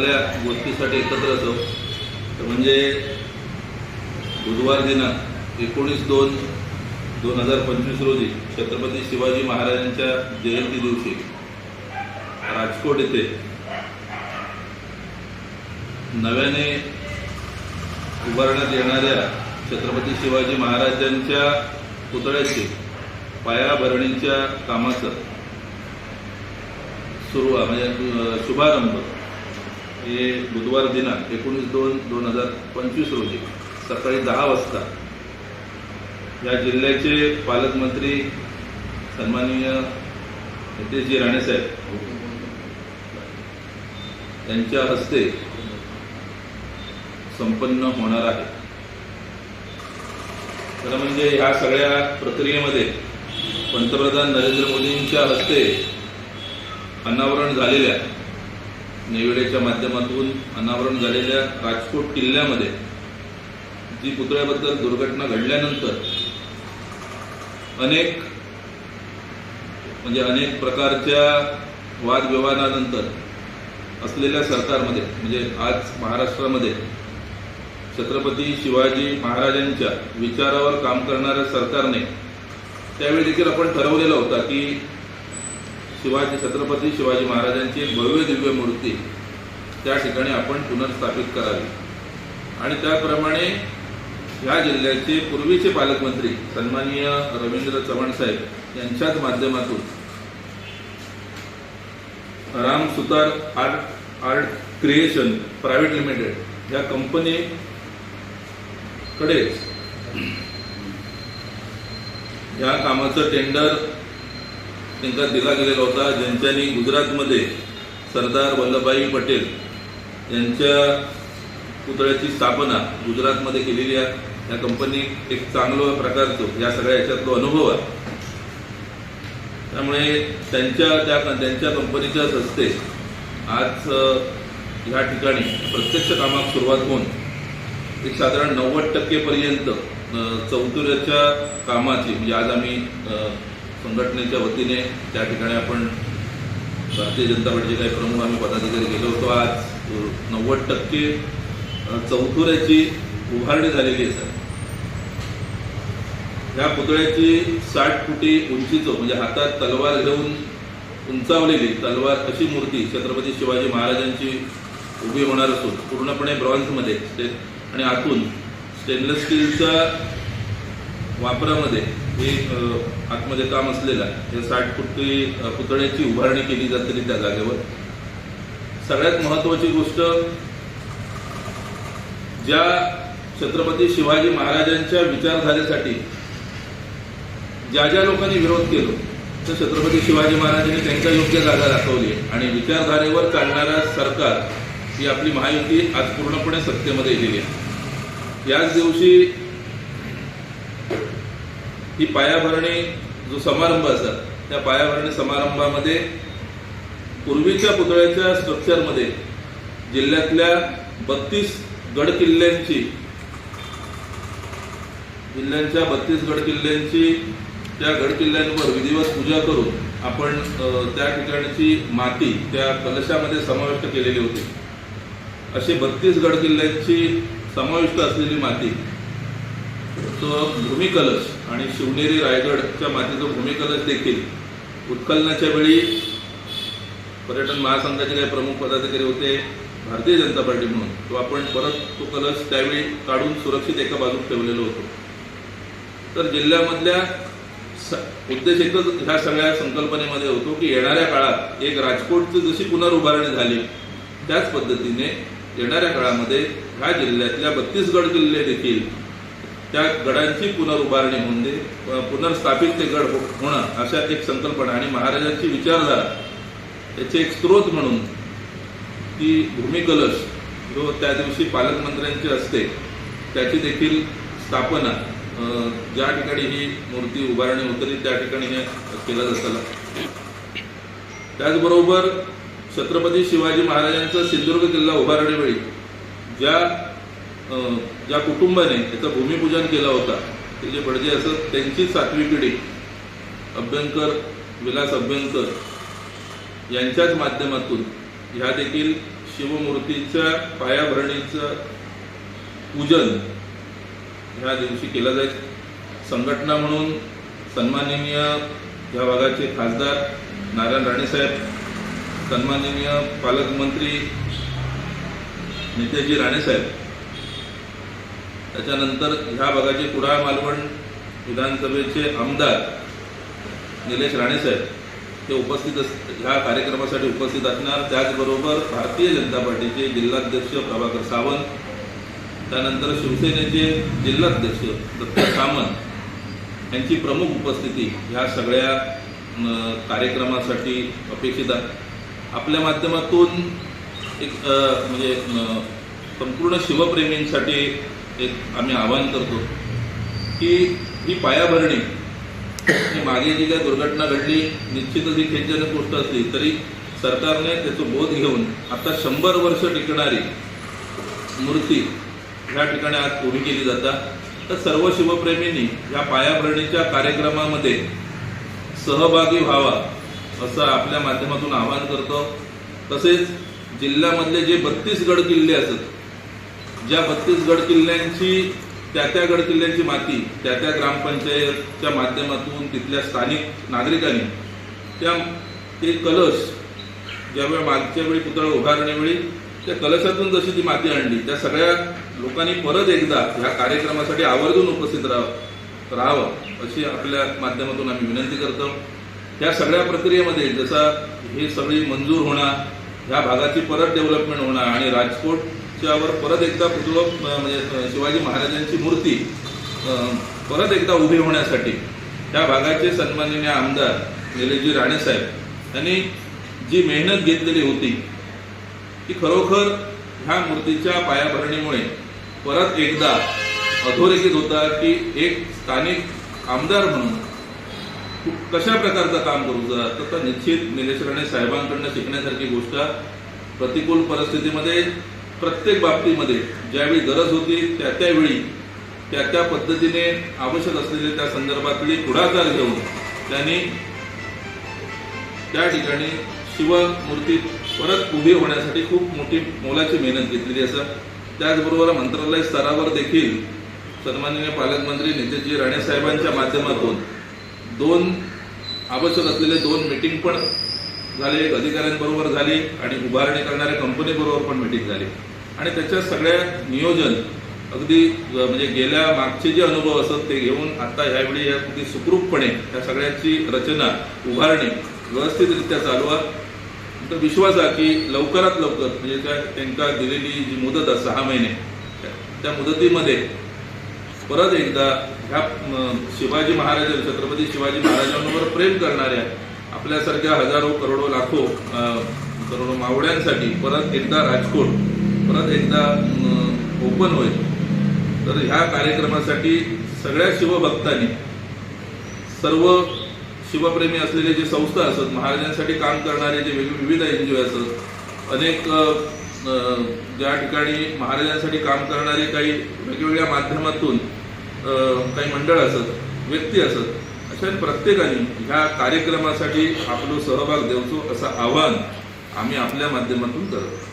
चांगल्या गोष्टीसाठी एकत्र असो तर म्हणजे बुधवार दिनांक एकोणीस दोन दोन हजार पंचवीस रोजी छत्रपती शिवाजी महाराजांच्या जयंती दिवशी राजकोट येथे नव्याने उभारण्यात येणाऱ्या छत्रपती शिवाजी महाराजांच्या पुतळ्याचे पायाभरणीच्या कामाचं सुरुवात म्हणजे शुभारंभ हे बुधवार दिनांक एकोणीस दोन दोन हजार पंचवीस रोजी सकाळी दहा वाजता या जिल्ह्याचे पालकमंत्री सन्माननीय नितेशजी राणेसाहेब यांच्या हस्ते संपन्न होणार आहे. खरं म्हणजे ह्या सगळ्या प्रक्रियेमध्ये पंतप्रधान नरेंद्र मोदींच्या हस्ते अनावरण झालेल्या नेवेड्याच्या माध्यमातून अनावरण झालेल्या राजकोट किल्ल्यामध्ये जी पुतळ्याबद्दल दुर्घटना घडल्यानंतर अनेक म्हणजे अनेक प्रकारच्या वादविवादानंतर असलेल्या सरकारमध्ये म्हणजे आज महाराष्ट्रामध्ये छत्रपती शिवाजी महाराजांच्या विचारावर काम करणाऱ्या सरकारने त्यावेळी देखील आपण ठरवलेलं होता की शिवाजी छत्रपती शिवाजी महाराजांची एक भव्य दिव्य मूर्ती त्या ठिकाणी आपण पुनर्स्थापित करावी. आणि त्याप्रमाणे ह्या जिल्ह्याचे पूर्वीचे पालकमंत्री सन्माननीय रवींद्र चव्हाण साहेब यांच्याच माध्यमातून Ram Sutar art art creation private limited या कंपनीकडेच या कामाचं टेंडर त्यांना दिला गेलेला होता ज्यांच्यानी गुजरातमध्ये सरदार वल्लभभाई पटेल यांच्या पुतळ्याची स्थापना गुजरातमध्ये केलेली आहे. या कंपनी एक चांगलं प्रकारचं या सगळ्या याच्यातला अनुभव आहे. त्यामुळे त्यांच्या त्या त्यांच्या कंपनीच्याच हस्ते आज अ, ह्या ठिकाणी प्रत्यक्ष कामात सुरुवात होऊन एक साधारण नव्वद टक्केपर्यंत अ, कामाची म्हणजे आज आम्ही संघटनेच्या वतीने त्या ठिकाणी आपण भारतीय जनता पार्टीचे काही प्रमुख आम्ही पदाधिकारी गेलो होतो. आज नव्वद टक्के चौथुऱ्याची उभारणी झालेली आहे सर या पुतळ्याची साठ फुटी उंचीचं म्हणजे हातात तलवार घेऊन उंचावलेली तलवार अशी मूर्ती छत्रपती शिवाजी महाराजांची उभी होणार असून पूर्णपणे ब्रॉन्झमध्ये स्टे आणि आतून स्टेनलेस स्टीलच्या वापरामध्ये हे आतमध्ये काम असलेलं आहे. साठ फुटी पुतळ्याची उभारणी केली जाते त्या जागेवर. सगळ्यात महत्वाची गोष्ट ज्या छत्रपती शिवाजी महाराजांच्या विचारधारेसाठी ज्या ज्या लोकांनी विरोध केलो तर छत्रपती शिवाजी महाराजांनी त्यांच्या योग्य जागा दाखवली आणि विचारधारेवर चालणारा सरकार ही आपली महायुती आज पूर्णपणे सत्तेमध्ये येलेली आहे. याच दिवशी ही पायाभरणी जो समारंभ असतात त्या पायाभरणी समारंभामध्ये पूर्वीच्या पुतळ्याच्या स्ट्रक्चरमध्ये जिल्ह्यातल्या बत्तीस गड किल्ल्यांची जिल्ह्यांच्या बत्तीस गड किल्ल्यांची त्या गड किल्ल्यांवर विधिवत पूजा करून आपण त्या ठिकाणची माती त्या कलशामध्ये समाविष्ट केलेली होती. असे बत्तीस गड किल्ल्यांची समाविष्ट असलेली माती तो भूमिकलश आणि शिवनेरी रायगडच्या मातीचं भूमिकलश देखील उत्खलनाच्या वेळी पर्यटन महासंघाचे काही प्रमुख पदाधिकारी होते भारतीय जनता पार्टी म्हणून. तो आपण परत तो कलश त्यावेळी काढून सुरक्षित एका बाजूक ठेवलेलो होतो. तर जिल्ह्यामधल्या स- उद्देश एकच ह्या सगळ्या संकल्पनेमध्ये होतो की येणाऱ्या काळात एक राजकोटची जशी पुनर्उभारणी झाली त्याच पद्धतीने येणाऱ्या काळामध्ये ह्या जिल्ह्यातल्या बत्तीस गड किल्ले देखील त्या गडांची पुनर्उभारणी म्हणजे पुनर्स्थापित ते गड हो-, होणं अशा एक संकल्पना आणि महाराजांची विचारधारा याचे एक स्रोत म्हणून ती भूमिकलश जो त्या दिवशी पालकमंत्र्यांची असते त्याची देखील स्थापना ज्या ठिकाणी ही मूर्ती उभारणी होती त्या ठिकाणी हे केलं जातं. त्याचबरोबर छत्रपती शिवाजी महाराजांचा सिंधुदुर्ग किल्ला उभारणीवेळी ज्या ज्या कुटुंबाने त्याचं भूमिपूजन केलं होतं ते जे बडजे असत त्यांची सातवी पिढी अभ्यंकर विलास अभ्यंकर यांच्याच माध्यमातून ह्या देखील शिवमूर्तीच्या पायाभरणीचं पूजन ह्या दिवशी केलं जाईल. संघटना म्हणून सन्माननीय या भागाचे खासदार नारायण राणेसाहेब सन्माननीय पालकमंत्री नितेशजी राणेसाहेब त्याच्यानंतर ह्या भागाचे कुडाळ मालवण विधानसभेचे आमदार निलेश राणेसाहेब ते उपस्थित अस ह्या कार्यक्रमासाठी उपस्थित असणार. त्याचबरोबर भारतीय जनता पार्टीचे जिल्हाध्यक्ष प्रभाकर सावंत त्यानंतर शिवसेनेचे जिल्हाध्यक्ष दत्त सामंत यांची प्रमुख उपस्थिती ह्या सगळ्या कार्यक्रमासाठी अपेक्षित आहे. आपल्या माध्यमातून एक म्हणजे संपूर्ण शिवप्रेमींसाठी एक आम्ही आवाहन करतो की ही पायाभरणी ही मागे जी काही दुर्घटना घडली निश्चितच ही खेदजनक गोष्ट असली तरी सरकारने त्याचं बोध घेऊन आता शंभर वर्ष टिकणारी मूर्ती ह्या ठिकाणी आज उभी केली जातात तर सर्व शिवप्रेमींनी या पायाभरणीच्या कार्यक्रमामध्ये सहभागी व्हावा असं आपल्या माध्यमातून आवाहन करतो. तसेच जिल्ह्यामधले जे बत्तीस गड किल्ले असत ज्या बत्तीस गड किल्ल्यांची त्या त्या गड किल्ल्यांची माती त्या त्या ग्रामपंचायतच्या माध्यमातून तिथल्या स्थानिक नागरिकांनी त्या ते कलश ज्यावेळी मागच्या वेळी पुतळा उभारण्यावेळी त्या कलशातून जशी ती माती आणली त्या सगळ्या लोकांनी परत एकदा ह्या कार्यक्रमासाठी आवर्जून उपस्थित राहावं राहावं अशी आपल्या माध्यमातून आम्ही विनंती करतो. ह्या सगळ्या प्रक्रियेमध्ये जसा हे सगळी मंजूर होणार ह्या भागाची परत डेव्हलपमेंट होणार आणि राजकोट त्यावर परत एकदा पुतळं म्हणजे शिवाजी महाराजांची मूर्ती परत एकदा उभी होण्यासाठी त्या भागाचे सन्माननीय आमदार निलेशजी राणेसाहेब यांनी जी मेहनत घेतलेली होती ती खरोखर ह्या मूर्तीच्या पायाभरणीमुळे परत एकदा अधोरेखित होता की एक स्थानिक आमदार म्हणून कशा प्रकारचं काम करू तर तर निश्चित निलेश राणे साहेबांकडनं शिकण्यासारखी गोष्ट प्रतिकूल परिस्थितीमध्ये प्रत्येक बाबतीमध्ये ज्यावेळी गरज होती त्या त्यावेळी त्या त्या पद्धतीने आवश्यक असलेले त्या संदर्भातली पुढाकार घेऊन त्यांनी त्या ठिकाणी शिवमूर्ती परत उभी होण्यासाठी खूप मोठी मोलाची मेहनत घेतलेली असं त्याचबरोबर मंत्रालय स्तरावर देखील सन्माननीय पालकमंत्री नितेशजी राणेसाहेबांच्या माध्यमातून दोन आवश्यक असलेले दोन मीटिंग पण झाले एक अधिकाऱ्यांबरोबर झाली आणि उभारणी करणाऱ्या कंपनीबरोबर पण मीटिंग झाली. आणि त्याच्या सगळ्या नियोजन अगदी म्हणजे गेल्या मागचे जे अनुभव असत ते घेऊन आता ह्यावेळी या अगदी सुखरूपपणे त्या सगळ्याची रचना उभारणी व्यवस्थितरित्या चालू आहे. तर विश्वास आहे की लवकरात लवकर म्हणजे काय त्यांना दिलेली जी मुदत आहे सहा महिने त्या- मुदतीमध्ये परत एकदा ह्या शिवाजी महाराज छत्रपती शिवाजी महाराजांवर प्रेम करणाऱ्या आपल्यासारख्या हजारो करोडो लाखो करोडो मावळ्यांसाठी परत एकदा राजकोट परत एकदा ओपन होईल. तर ह्या कार्यक्रमासाठी सगळ्या शिवभक्तांनी सर्व शिवप्रेमी असलेले जे संस्था असत महाराजांसाठी काम करणारे जे विविध एन जी ओ असत अनेक ज्या ठिकाणी महाराजांसाठी काम करणारे काही वेगवेगळ्या माध्यमातून काही मंडळ असत व्यक्ती असत अशा प्रत्येकाने ह्या कार्यक्रमासाठी आपलो सहभाग देऊचो असं आवाहन आम्ही आपल्या माध्यमातून करतो.